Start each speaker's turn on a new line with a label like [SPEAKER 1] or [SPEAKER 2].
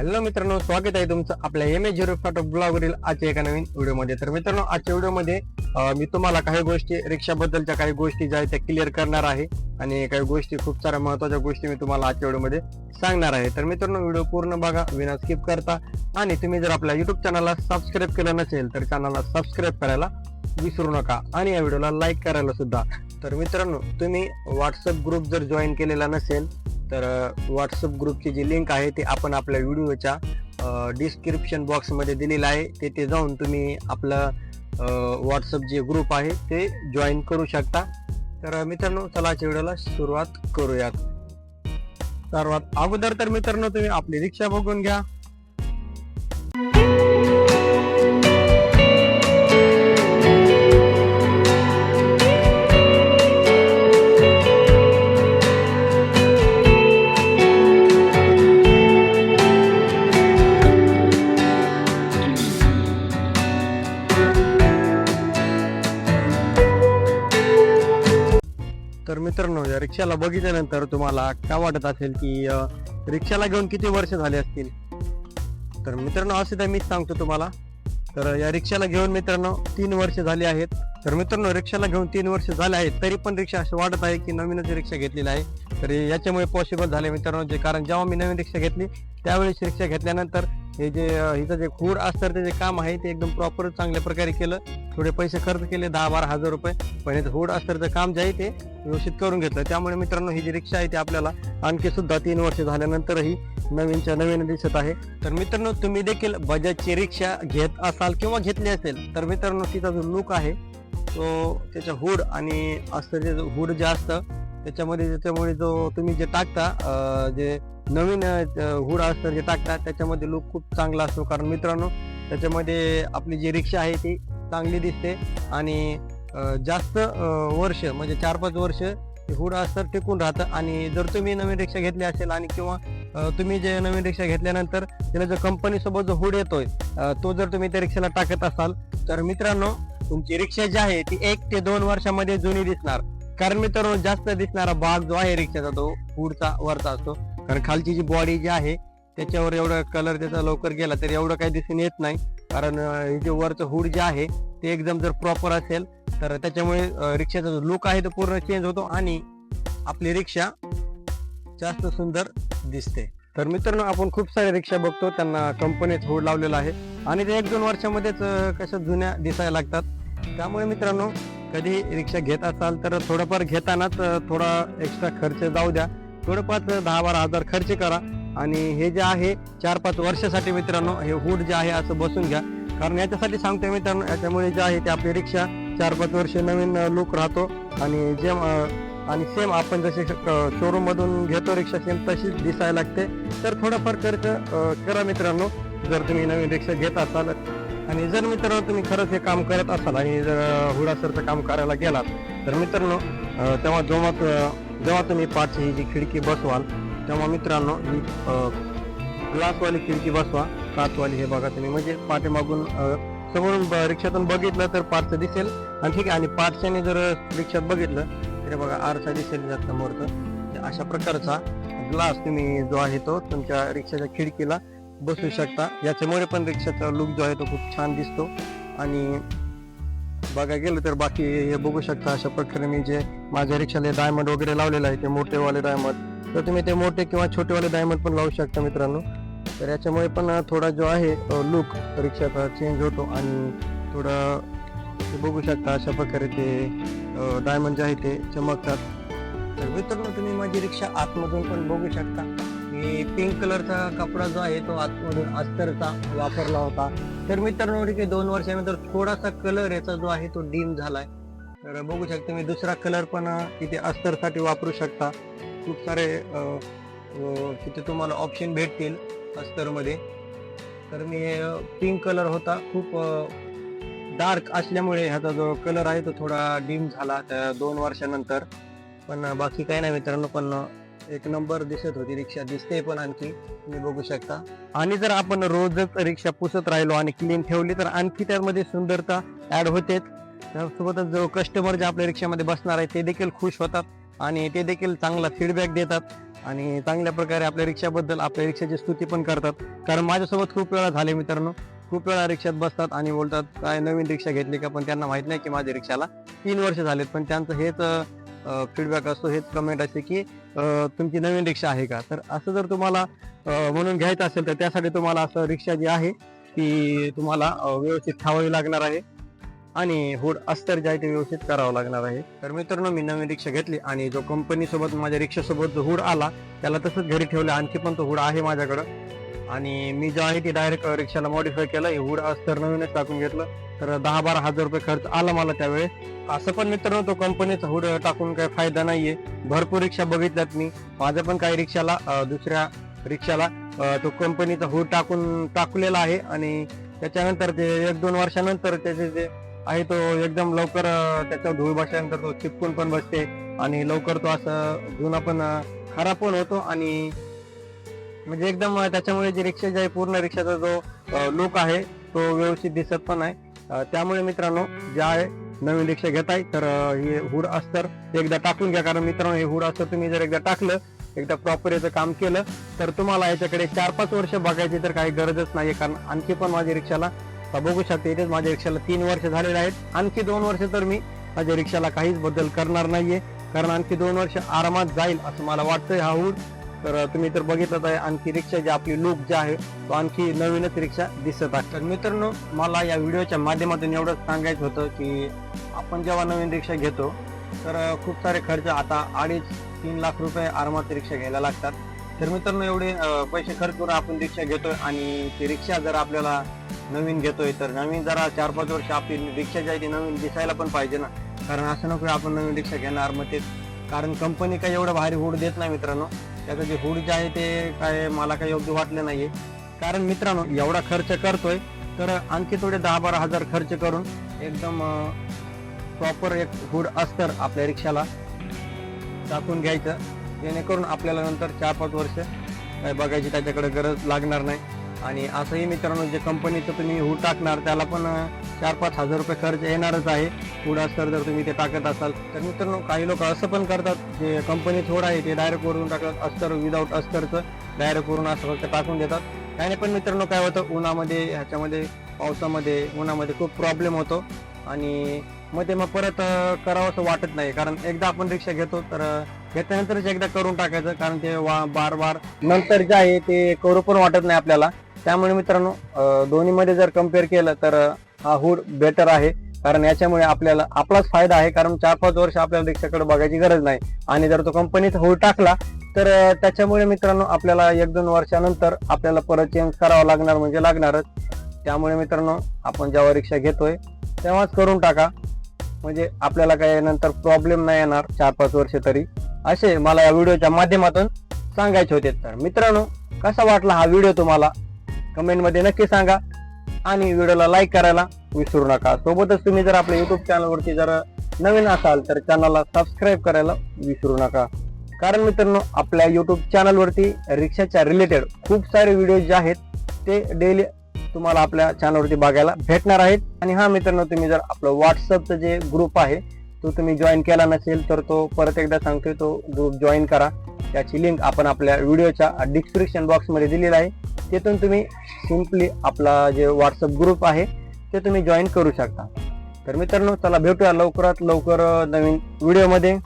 [SPEAKER 1] Hello मित्रांनो स्वागत आहे तुमचं आपल्या एम ए झिरो फाटो ब्लॉगवरील आजच्या एका नवीन व्हिडिओमध्ये. तर मित्रांनो आजच्या व्हिडिओमध्ये मी तुम्हाला काही गोष्टी रिक्षाबद्दलच्या काही गोष्टी ज्या आहेत त्या क्लिअर करणार आहे आणि काही गोष्टी खूप साऱ्या महत्त्वाच्या गोष्टी मी तुम्हाला आजच्या व्हिडिओमध्ये सांगणार आहे. तर मित्रांनो व्हिडिओ पूर्ण बघा विना स्किप करता. आणि तुम्ही जर आपल्या युट्यूब चॅनलला सबस्क्राईब केलं नसेल तर चॅनलला सबस्क्राईब करायला विसरू नका. आणि या व्हिडिओला लाईक करायला सुद्धा. तर मित्रांनो तुम्ही व्हॉट्सअप ग्रुप जर जॉईन केलेला नसेल तर व्हॉट्सअप ग्रुपची जी लिंक आहे ती आपण आपल्या व्हिडिओच्या डिस्क्रिप्शन बॉक्समध्ये दिलेलं आहे. तेथे जाऊन तुम्ही आपलं व्हॉट्सअप जे ग्रुप आहे ते जॉईन करू शकता. तर मित्रांनो चला व्हिडिओला सुरुवात करूयात. सर्वात अगोदर तर मित्रांनो तुम्ही आपली रिक्षा बघून घ्या. तर मित्रांनो या रिक्षाला बघितल्यानंतर तुम्हाला काय वाटत असेल की रिक्षाला घेऊन किती वर्ष झाले असतील? तर मित्रांनो असे तर मीच सांगतो तुम्हाला. तर या रिक्षाला घेऊन मित्रांनो तीन वर्ष झाली आहेत. तर मित्रांनो रिक्षाला घेऊन तीन वर्ष झाले आहेत तरी पण रिक्षा असं वाटत आहे की नवीनच रिक्षा घेतलेली आहे. तर याच्यामुळे पॉसिबल झाले मित्रांनो जे कारण जेव्हा मी नवीन रिक्षा घेतली त्यावेळेस रिक्षा घेतल्यानंतर हे जे हिचं जे खूड असतं ते जे काम आहे ते एकदम प्रॉपर चांगल्या प्रकारे केलं. थोडे पैसे खर्च केले दहा बारा हजार रुपये. पण हे हुड अस्तरचं काम जे आहे ते व्यवस्थित करून घेतलं. त्यामुळे मित्रांनो ही जी रिक्षा आहे ती आपल्याला आणखी सुद्धा तीन वर्ष झाल्यानंतरही नवीनच्या नवीन दिसत आहे. तर मित्रांनो तुम्ही देखील बजाजची रिक्षा घेत असाल किंवा घेतली असेल तर मित्रांनो तिचा जो लुक आहे तो त्याच्या हुड आणि अस्तरचे जे हुड जे असतं त्याच्यामध्ये त्याच्यामुळे जो तुम्ही जे टाकता जे नवीन हुड असतं जे टाकता त्याच्यामध्ये लुक खूप चांगला असतो. कारण मित्रांनो त्याच्यामध्ये आपली जी रिक्षा आहे ती चांगली दिसते आणि जास्त वर्ष म्हणजे चार पाच वर्ष ते हुड अस्तर टिकून राहतं. आणि जर तुम्ही नवीन रिक्षा घेतली असेल आणि किंवा तुम्ही जे नवीन रिक्षा घेतल्यानंतर त्याला जो कंपनीसोबत जो हुड येतोय तो जर तुम्ही त्या रिक्षाला टाकत असाल तर मित्रांनो तुमची रिक्षा जी आहे ती एक ते दोन वर्षामध्ये जुनी दिसणार. कारण मित्रांनो जास्त दिसणारा भाग जो आहे रिक्षाचा तो पुढचा वरचा असतो. कारण खालची जी बॉडी जी आहे त्याच्यावर एवढं कलर त्याचा लवकर गेला तर एवढं काही दिसून येत नाही. कारण हे जे वरचं हुड जे आहे ते एकदम जर प्रॉपर असेल तर त्याच्यामुळे रिक्षाचा जो लुक आहे तो पूर्ण चेंज होतो आणि आपली रिक्षा जास्त सुंदर दिसते. तर मित्रांनो आपण खूप सारे रिक्षा बघतो. त्यांना कंपनीत होड लावलेला आहे. आणि ते एक दोन वर्षामध्येच कशा जुन्या दिसायला लागतात. त्यामुळे मित्रांनो कधी रिक्षा घेत असाल तर थोडंफार घेतानाच थोडा एक्स्ट्रा खर्च जाऊ द्या. थोडंफार दहा बारा हजार खर्च करा. आणि हे जे आहे चार पाच वर्षासाठी मित्रांनो हे हुड जे आहे असं बसून घ्या. कारण याच्यासाठी सांगतोय मित्रांनो याच्यामुळे जे आहे ते आपली रिक्षा चार पाच वर्ष नवीन लुक राहतो. आणि जे आणि सेम आपण जसे शोरूममधून घेतो रिक्षा सेम तशीच दिसायला लागते. तर थोडाफार खर्च करा मित्रांनो. जर तुम्ही नवीन रिक्षा घेत असाल आणि जर मित्रांनो तुम्ही खरंच हे काम करत असाल आणि जर हुडासरचं काम करायला गेलात तर मित्रांनो तेव्हा जेव्हा जेव्हा तुम्ही पाठची ही जी खिडकी बसवाल तेव्हा मित्रांनो ही ग्लासवाली खिडकी बसवा काचवाली हे बघा तुम्ही. म्हणजे पाठीमागून समोरून ब- रिक्षातून बघितलं तर पाठचं दिसेल. आणि ठीक आहे आणि पाठच्याने जर रिक्षात बघितलं तर हे बघा आरसा दिसेल त्या समोरचं. तर अशा प्रकारचा ग्लास तुम्ही जो आहे तो तुमच्या रिक्षाच्या खिडकीला बसू शकता. याच्यामुळे पण रिक्षाचा लुक जो आहे तो खूप छान दिसतो. आणि बघा गेलं तर बाकी हे बघू शकता अशा प्रकारे मी जे माझ्या रिक्षाला डायमंड वगैरे लावलेलं आहे ते मोठेवाले डायमंड तर तुम्ही ते मोठे किंवा छोटेवाले डायमंड पण लावू शकता मित्रांनो. तर याच्यामुळे पण थोडा जो आहे लुक रिक्षाचा चेंज होतो. आणि थोडं ते बघू शकता अशा प्रकारे ते डायमंड जे आहे ते चमकतात. तर मित्रांनो तुम्ही माझी रिक्षा आतमधून पण बघू शकता. मी पिंक कलरचा कपडा जो आहे तो आतमधून अस्तरचा वापरला होता. तर मित्रांनो ठीक आहे दोन वर्षानंतर थोडासा कलर याचा जो आहे तो डीम झालाय. तर बघू शकता मी दुसरा कलर पण इथे अस्तरसाठी वापरू शकता. खूप सारे तिथे तुम्हाला ऑप्शन भेटतील अस्तरमध्ये. तर मी पिंक कलर होता. खूप डार्क असल्यामुळे ह्याचा जो कलर आहे तो थोडा डीम झाला त्या दोन वर्षानंतर. पण बाकी काही नाही मित्रांनो पण एक नंबर दिसत होती रिक्षा दिसते पण आणखी तुम्ही बघू शकता. आणि जर आपण रोजच रिक्षा पुसत राहिलो आणि क्लीन ठेवली तर आणखी त्यामध्ये सुंदरता ऍड होतेच त्यासोबतच जो कस्टमर जे आपल्या रिक्षामध्ये बसणार आहे ते देखील खुश होतात आणि ते देखील चांगला फीडबॅक देतात. आणि चांगल्या प्रकारे आपल्या रिक्षाबद्दल आपल्या रिक्षाची स्तुती पण करतात. कारण माझ्यासोबत खूप वेळा झाले मित्रांनो. खूप वेळा रिक्षात बसतात आणि बोलतात काय नवीन रिक्षा घेतली का? पण त्यांना माहीत नाही की माझ्या रिक्षाला तीन वर्ष झालेत. पण त्यांचं हेच फीडबॅक असतो हेच कमेंट असते की तुमची नवीन रिक्षा आहे का? तर असं जर तुम्हाला म्हणून घ्यायचं असेल तर त्यासाठी तुम्हाला असं रिक्षा जी आहे ती तुम्हाला व्यवस्थित थावावी लागणार आहे. आणि हुड अस्तर जे आहे ते व्यवस्थित करावं लागणार आहे. तर मित्रांनो मी नवीन रिक्षा घेतली आणि जो कंपनीसोबत माझ्या रिक्षासोबत जो हुड आला त्याला तसंच घरी ठेवलं. आणखी पण तो हुड आहे माझ्याकडं. आणि मी जो आहे ती डायरेक्ट रिक्षाला मॉडिफाय केलं. हे हुड अस्तर नवीनच टाकून घेतलं. तर दहा बारा हजार रुपये खर्च आला मला त्यावेळेस. असं पण मित्रांनो तो कंपनीचा हुड टाकून काही फायदा नाहीये. भरपूर रिक्षा बघितल्यात मी. माझ्या पण काही रिक्षाला दुसऱ्या रिक्षाला तो कंपनीचा हुड टाकून टाकलेला आहे. आणि त्याच्यानंतर ते एक दोन वर्षानंतर त्याचे जे आहे तो एकदम लवकर त्याच्यावर धूळ बसल्यानंतर तो चिपकून पण बसते. आणि लवकर तो असं जुना पण खराब पण होतो. आणि म्हणजे एकदम त्याच्यामुळे जी रिक्षा जी आहे पूर्ण रिक्षाचा जो लुक आहे तो व्यवस्थित दिसत पण आहे. त्यामुळे मित्रांनो जे आहे नवीन रिक्षा घेताय तर हे हुड अस्तर एकदा टाकून घ्या. कारण मित्रांनो हे हुड अस्तर तुम्ही जर एकदा टाकलं एकदा प्रॉपर याचं काम केलं तर तुम्हाला याच्याकडे चार पाच वर्ष बघायची तर काही गरजच नाही कारण आणखी पण माझ्या रिक्षाला बघू शकते इथेच माझ्या रिक्षाला तीन वर्ष झालेले आहेत. आणखी दोन वर्ष तर मी माझ्या रिक्षाला काहीच बदल करणार नाहीये. कारण आणखी दोन वर्ष आरामात जाईल असं मला वाटतंय हा हुड तर तुम्ही तर बघितलं आहे आणखी रिक्षा जी आपली लुक जे आहे तो आणखी नवीनच रिक्षा दिसत आहे. तर मित्रांनो मला या व्हिडिओच्या माध्यमातून एवढंच सांगायचं होतं की आपण जेव्हा नवीन रिक्षा घेतो तर खूप सारे खर्च आता अडीच तीन लाख रुपये आरामात रिक्षा घ्यायला लागतात. तर मित्रांनो एवढे पैसे खर्च करून आपण रिक्षा घेतोय आणि ती रिक्षा जर आपल्याला नवीन घेतोय तर नवीन जरा चार पाच वर्ष आपली रिक्षा जी आहे ती नवीन दिसायला पण पाहिजे ना. कारण असं नको आपण नवीन रिक्षा घेणार मग ते कारण कंपनी काही एवढं भारी हुड देत नाही मित्रांनो. त्याचं जे हुड जे आहे ते काय मला काही योग्य वाटलं नाहीये. कारण मित्रांनो एवढा खर्च करतोय तर आणखी थोडे दहा बारा हजार खर्च करून एकदम प्रॉपर एक हुड अस्तर आपल्या रिक्षाला टाकून घ्यायचं. जेणेकरून आपल्याला नंतर चार पाच वर्ष काय बघायची त्याच्याकडे गरज लागणार नाही. आणि असंही मित्रांनो जे कंपनीचं तुम्ही हू टाकणार त्याला पण चार पाच हजार रुपये खर्च येणारच आहे. हुड जर तुम्ही ते टाकत असाल तर मित्रांनो काही लोक असं पण करतात जे कंपनी थोडं आहे ते डायरेक्ट वरून टाकतात अस्तर विदाऊट अस्तरचं डायरेक्ट वरून असं फक्त टाकून देतात. त्याने पण मित्रांनो काय होतं उन्हामध्ये ह्याच्यामध्ये पावसामध्ये उन्हामध्ये खूप प्रॉब्लेम होतो. आणि मग ते मग परत करावं असं वाटत नाही. कारण एकदा आपण रिक्षा घेतो तर घेतल्यानंतरच एकदा करून टाकायचं कारण ते वा- बार बार नंतर जे आहे ते करू पण वाटत नाही आपल्याला. त्यामुळे मित्रांनो दोन्हीमध्ये जर कंपेअर केलं तर हा हुड बेटर आहे. कारण याच्यामुळे आपल्याला आपलाच फायदा आहे. कारण चार पाच वर्ष आपल्याला रिक्षाकडे बघायची गरज नाही. आणि जर तो कंपनीचा हुड टाकला तर त्याच्यामुळे मित्रांनो आपल्याला एक दोन वर्षानंतर आपल्याला परत चेंज करावा लागणार म्हणजे लागणारच. त्यामुळे मित्रांनो आपण जेव्हा रिक्षा घेतोय तेव्हाच करून टाका. म्हणजे आपल्याला काही नंतर प्रॉब्लेम नाही येणार चार पाच वर्ष तरी. असे मला या व्हिडिओच्या माध्यमातून सांगायचे होते. तर मित्रांनो कसा वाटला हा व्हिडिओ तुम्हाला? कमेंटमध्ये नक्की सांगा. आणि व्हिडिओला लाईक करायला विसरू नका. सोबतच तुम्ही जर आपल्या युट्यूब चॅनलवरती जर नवीन असाल तर चॅनलला सबस्क्राईब करायला विसरू नका. कारण मित्रांनो आपल्या युट्यूब चॅनलवरती रिक्षाच्या रिलेटेड खूप सारे व्हिडिओ जे आहेत ते डेली तुम्हाला आपल्या चॅनलवरती बघायला भेटणार आहेत. आणि हा मित्रांनो तुम्ही जर आपलं व्हॉट्सअपचं जे ग्रुप आहे तो तुम्ही जॉईन केला नसेल तर तो परत एकदा सांगतोय तो ग्रुप जॉईन करा. त्याची लिंक आपण आपल्या व्हिडिओच्या डिस्क्रिप्शन बॉक्समध्ये दिलेला आहे. तिथून तुम्ही सिम्पली आपला जे व्हॉट्सअप ग्रुप आहे ते तुम्ही जॉईन करू शकता. तर मित्रांनो चला भेटूया लवकरात लवकर नवीन व्हिडिओमध्ये